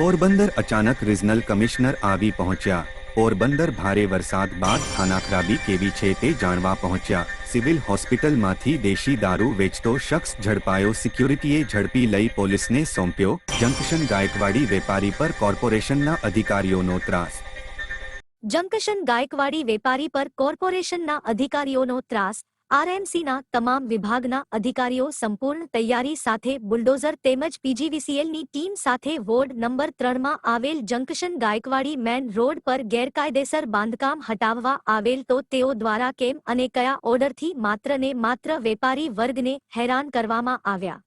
પોરબંદર અચાનક regional commissioner આવી પહોંચ્યા. પોરબંદર ભારે વરસાદ બાદ ખાનાખરાબી કેવી છે તે જાણવા પહોંચ્યા. સિવિલ હોસ્પિટલમાંથી દેશી દારૂ વેચતો શખ્સ ઝડપાયો, સિક્યુરિટીએ ઝડપી લઈ પોલીસને સોંપ્યો. જંકશન ગાયકવાડી વેપારી પર કોર્પોરેશનના અધિકારીઓનો ત્રાસ. જંકશન ગાયકવાડી વેપારી પર કોર્પોરેશનના અધિકારીઓનો ત્રાસ. આરએમસીના તમામ વિભાગના અધિકારીઓ સંપૂર્ણ તૈયારી સાથે બુલડોઝર તેમજ પીજીવીસીએલની ટીમ સાથે વોર્ડ નંબર ત્રણમાં આવેલ જંકશન ગાયકવાડી મેન રોડ પર ગેરકાયદેસર બાંધકામ હટાવવા આવેલ તો તેઓ દ્વારા કેમ અને કયા ઓર્ડરથી માત્ર ને માત્ર વેપારી વર્ગને હેરાન કરવામાં આવ્યા?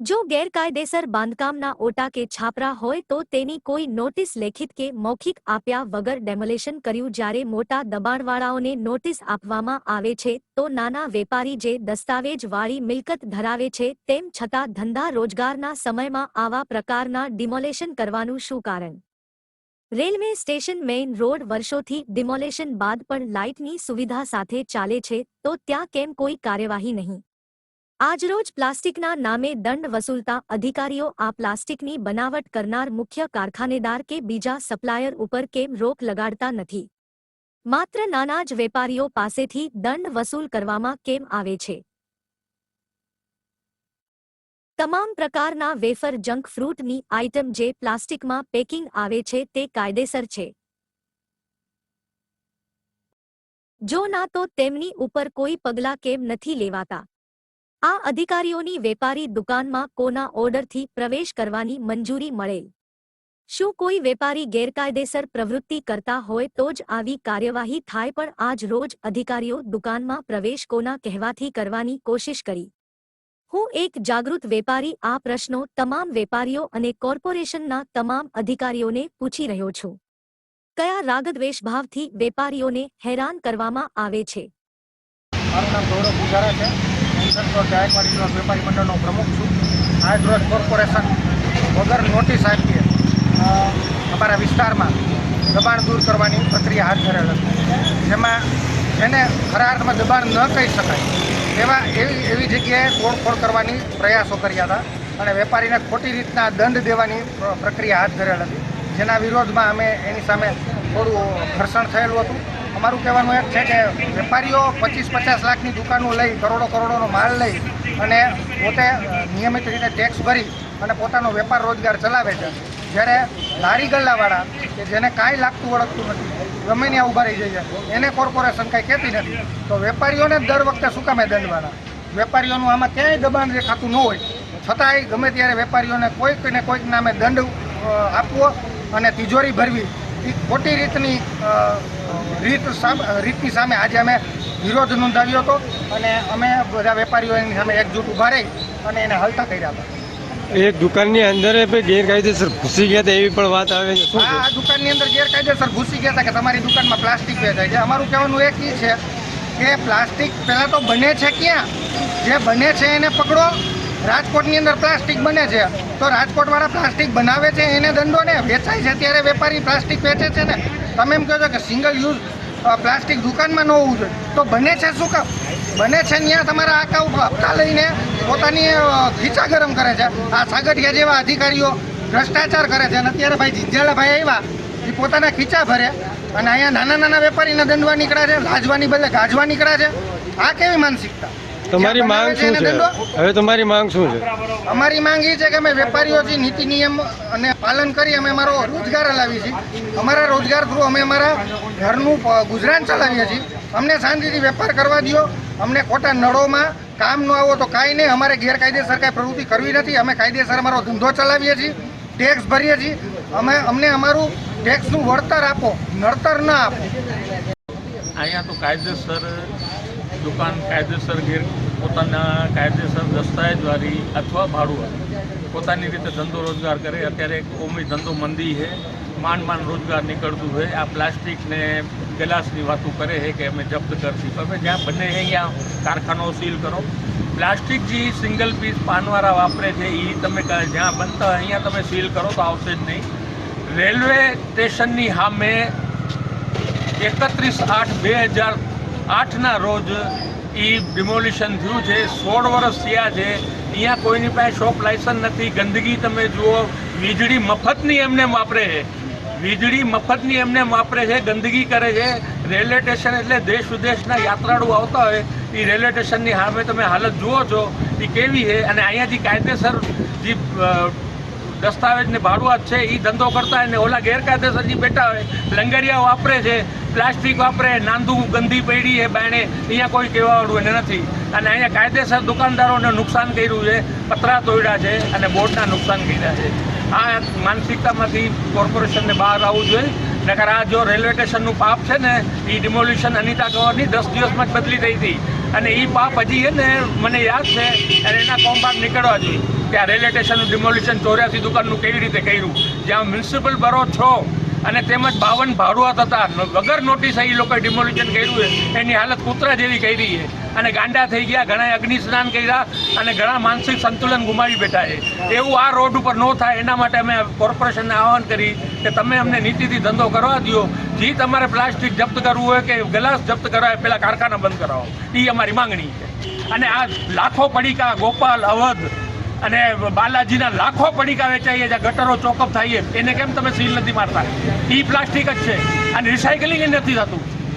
જો ગેરકાયદેસર બાંધકામના ઓટા કે છાપરા હોય તો તેની કોઈ નોટિસ લેખિત કે મૌખિક આપ્યા વગર ડેમોલેશન કર્યું જ્યારે મોટા દબાણવાળાઓને નોટિસ આપવામાં આવે છે, તો નાના વેપારી જે દસ્તાવેજવાળી મિલકત ધરાવે છે, તેમ છતાં ધંધા રોજગારના સમયમાં આવા પ્રકારના ડિમોલેશન કરવાનું શું કારણ? રેલવે સ્ટેશન મેઇન રોડ વર્ષોથી ડિમોલેશન બાદ પણ લાઇટની સુવિધા સાથે ચાલે છે, તો ત્યાં કેમ કોઈ કાર્યવાહી નહીં? આજરોજ પ્લાસ્ટિકના નામે દંડ વસૂલતા અધિકારીઓ આ પ્લાસ્ટિકની બનાવટ કરનાર મુખ્ય કારખાનેદાર કે બીજા સપ્લાયર ઉપર કેમ રોક લગાડતા નથી? માત્ર નાના જ વેપારીઓ પાસેથી દંડ વસૂલ કરવામાં કેમ આવે છે? તમામ પ્રકારના વેફર જંક ફ્રૂટની આઇટમ જે પ્લાસ્ટિકમાં પેકિંગ આવે છે તે કાયદેસર છે. જો ના તો તેમની ઉપર કોઈ પગલાં કેમ નથી લેવાતા? આ અધિકારીઓની વેપારી દુકાનમાં કોના ઓર્ડરથી પ્રવેશ કરવાની મંજૂરી મળેલ શું કોઈ વેપારી ગેરકાયદેસર પ્રવૃત્તિ કરતા હોય તો જ આવી કાર્યવાહી થાય પણ આજ રોજ અધિકારીઓ દુકાનમાં પ્રવેશ કોના કહેવાથી કરવાની કોશિશ કરી? હું એક જાગૃત વેપારી આ પ્રશ્નો તમામ વેપારીઓ અને કોર્પોરેશનના તમામ અધિકારીઓને પૂછી રહ્યો છું. કયા રાગદ્વેષભાવથી વેપારીઓને હેરાન કરવામાં આવે છે? મારું નામ ગૌરવ પૂજારા છે. સંતોષ ગાયકવાડી વેપારી મંડળનો પ્રમુખ છું. આજ રોજ કોર્પોરેશન વગર નોટિસ આપીએ અમારા વિસ્તારમાં દબાણ દૂર કરવાની પ્રક્રિયા હાથ ધરેલ હતી. જેમાં જેને ખરા અર્થમાં દબાણ ન કહી શકાય એવા એવી એવી જગ્યાએ તોડફોડ કરવાની પ્રયાસો કર્યા હતા અને વેપારીને ખોટી રીતના દંડ દેવાની પ્રક્રિયા હાથ ધરેલ હતી. જેના વિરોધમાં અમે એની સામે થોડું ઘર્ષણ થયેલું હતું. અમારું કહેવાનું એક છે કે વેપારીઓ પચીસ પચાસ લાખની દુકાનો લઈ, કરોડો કરોડોનો માલ લઈ અને પોતે નિયમિત રીતે ટેક્સ ભરી અને પોતાનો વેપાર રોજગાર ચલાવે છે. જ્યારે લારી ગલ્લાવાળા, કે જેને કાંઈ લાગતું વળગતું નથી, ગમે ત્યાં ઊભા રહી જાય એને કોર્પોરેશન કાંઈ કહેતી નથી, તો વેપારીઓને દર વખતે શું કામે દંડવાના? વેપારીઓનું આમાં ક્યાંય દબાણ દેખાતું ન હોય. છતાંય ગમે ત્યારે વેપારીઓને કોઈક ને કોઈક નામે દંડ આપવો અને તિજોરી ભરવી એ ખોટી રીતની રીત રીતની સામે આજે અમે વિરોધ નોંધાવ્યો હતો અને અમે બધા વેપારીઓ એની સામે એકજૂટ ઊભા રહી અને એને હલતા કર્યા હતા. એક દુકાનની અંદર ગેરકાયદેસર ઘૂસી ગયા હતા એવી પણ વાત આવે છે. આ છે? આ દુકાનની અંદર ગેરકાયદેસર ઘૂસી ગયા હતા કે તમારી દુકાનમાં પ્લાસ્ટિક વેચાય છે. અમારું કહેવાનું એક એ છે કે પ્લાસ્ટિક પહેલાં તો બને છે ક્યાં? જે બને છે એને પકડો રાજકોટની અંદર પ્લાસ્ટિક બને છે. તો રાજકોટવાળા પ્લાસ્ટિક બનાવે છે, એને દંડો ને વેચાય છે. ત્યારે વેપારી પ્લાસ્ટિક વેચે છે ને. તમે એમ કહો છો કે સિંગલ યુઝ પ્લાસ્ટિક દુકાનમાં ન હોવું જોઈએ. તો બને છે શું કામ? બને છે ત્યાં તમારા ઉપર હપ્તા લઈને પોતાની ખીચા ગરમ કરે છે. આ સાગઠિયા જેવા અધિકારીઓ ભ્રષ્ટાચાર કરે છે. અને અત્યારે ભાઈ જીજાલાભાઈ આવ્યા, એ પોતાના ખીચા ભરે અને અહીંયા નાના નાના વેપારીને દંડવા નીકળ્યા છે. લાજવાની બદલે ગાજવા નીકળ્યા છે. આ કેવી માનસિકતા? તમારી માંગ શું છે? હવે તમારી માંગ શું છે? અમારી માંગ એ છે કે અમે વેપારીઓ જે નીતિ નિયમ અને પાલન કરી અમે અમારો રોજગાર હલાવીએ છીએ. અમારા રોજગાર થ્રુ અમે અમારા ઘરનું ગુજરાન ચલાવીએ છીએ. અમને શાંતિથી વેપાર કરવા દો અમને ખોટા નળોમાં કામ ન આવો તો કાંઈ નહીં. અમારે ગેરકાયદેસર કાંઈ પ્રવૃત્તિ કરવી નથી. અમે કાયદેસર અમારો ધંધો ચલાવીએ છીએ. ટેક્સ ભરીએ છીએ. અમે અમને અમારું ટેક્સનું વળતર આપો. નડતર ન આપો. અહીંયા તો કાયદેસર દુકાન કાયદેસર ગેર પોતાના કાયદેસર દસ્તાવેજવાળી અથવા ભાડુઆ પોતાની રીતે ધંધો રોજગાર કરે. અત્યારે કોમી ધંધો મંદી છે. માંડ માંડ રોજગાર નીકળતું હોય. આ પ્લાસ્ટિક ને ગ્લાસની વાતો કરે છે કે અમે જપ્ત કરશી. તમે જ્યાં બને છે અહીંયા કારખાનો સીલ કરો. પ્લાસ્ટિક જે સિંગલ પીસ પાનવાળા વાપરે છે એ તમે જ્યાં બનતા હોય અહીંયા તમે સીલ કરો તો આવશે જ નહીં. રેલવે સ્ટેશનની સામે એકત્રીસ આઠ બે હજાર આઠના રોજ એ ડિમોલિશન થયું છે, સોળ વર્ષ થયા છે. અહીંયા કોઈની પાસે શોપ લાયસન્સ નથી. ગંદકી તમે જુઓ, વીજળી મફતની એમને વાપરે છે. વીજળી મફતની એમને વાપરે છે, ગંદકી કરે છે. રેલવે સ્ટેશન એટલે દેશ વિદેશના યાત્રાળુ આવતા હોય એ રેલવે સ્ટેશનની સામે તમે હાલત જુઓ છો એ કેવી છે? અને અહીંયાથી કાયદેસર જે દસ્તાવેજને ભાડુઆત છે એ ધંધો કરતા હોય ને ઓલા ગેરકાયદેસર જે બેઠા હોય, લંગરિયા વાપરે છે. પ્લાસ્ટિક વાપરે, નાંદુ ગંદી પડી એ બાયણે અહીંયા કોઈ કહેવાવાળું એને નથી. અને અહીંયા કાયદેસર દુકાનદારોને નુકસાન કર્યું છે પતરા તોડ્યા છે અને બોર્ડના નુકસાન કર્યા છે. આ માનસિકતામાંથી કોર્પોરેશનને બહાર આવવું જોઈએ. નકર આ જો રેલવે સ્ટેશનનું પાપ છે ને એ ડિમોલ્યુશન અનિતા ગવરની દસ દિવસમાં જ બદલી થઈ હતી. અને એ પાપ હજી છે ને, મને યાદ છે અને એના કોમ નીકળવા જોઈએ. કે આ રેલવે સ્ટેશનનું ડિમોલ્યુશન ચોર્યાસી દુકાનનું કેવી રીતે કર્યું? જ્યાં મ્યુનિસિપલ બરો છો અને તેમજ બાવન ભાડુઆ હતા. વગર નોટિસ એ લોકોએ ડિમોલિશન કર્યું છે. એની હાલત કૂતરા જેવી કરી છે. અને ગાંડા થઈ ગયા ઘણા અગ્નિ સ્નાન કર્યા અને ઘણા માનસિક સંતુલન ગુમાવી બેઠા છે. એવું આ રોડ ઉપર ન થાય, એના માટે અમે કોર્પોરેશનને આહવાન કરી કે તમે અમને નીતિથી ધંધો કરવા દો જે તમારે પ્લાસ્ટિક જપ્ત કરવું હોય કે ગ્લાસ જપ્ત કરવા હોય પહેલાં કારખાના બંધ કરાવો. એ અમારી માંગણી છે. અને આ લાખો પડીકા, ગોપાલ, અવધ અને બાલાજીના લાખો પડીકા વેચાઈએ જ્યાં ગટરો ચોકઅપ થાય એને કેમ તમે સીલ નથી મારતા? એ પ્લાસ્ટિક જ છે. અને રિસાયકલિંગ નથી થતું.